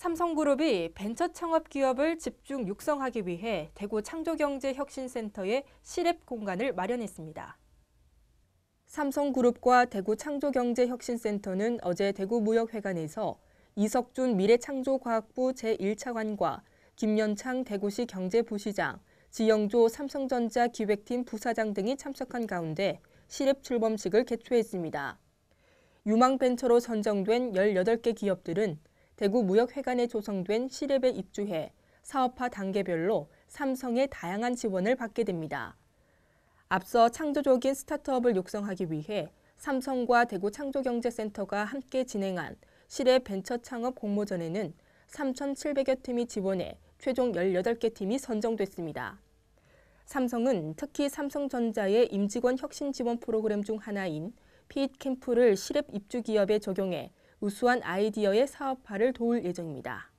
삼성그룹이 벤처 창업 기업을 집중 육성하기 위해 대구 창조경제혁신센터에 실앱 공간을 마련했습니다. 삼성그룹과 대구 창조경제혁신센터는 어제 대구무역회관에서 이석준 미래창조과학부 제1차관과 김연창 대구시 경제부시장, 지영조 삼성전자 기획팀 부사장 등이 참석한 가운데 실앱 출범식을 개최했습니다. 유망벤처로 선정된 18개 기업들은 대구무역회관에 조성된 실앱에 입주해 사업화 단계별로 삼성의 다양한 지원을 받게 됩니다. 앞서 창조적인 스타트업을 육성하기 위해 삼성과 대구 창조경제센터가 함께 진행한 실외 벤처 창업 공모전에는 3,700여 팀이 지원해 최종 18개 팀이 선정됐습니다. 삼성은 특히 삼성전자의 임직원 혁신 지원 프로그램 중 하나인 피잇 캠프를 실앱 입주 기업에 적용해 우수한 아이디어의 사업화를 도울 예정입니다.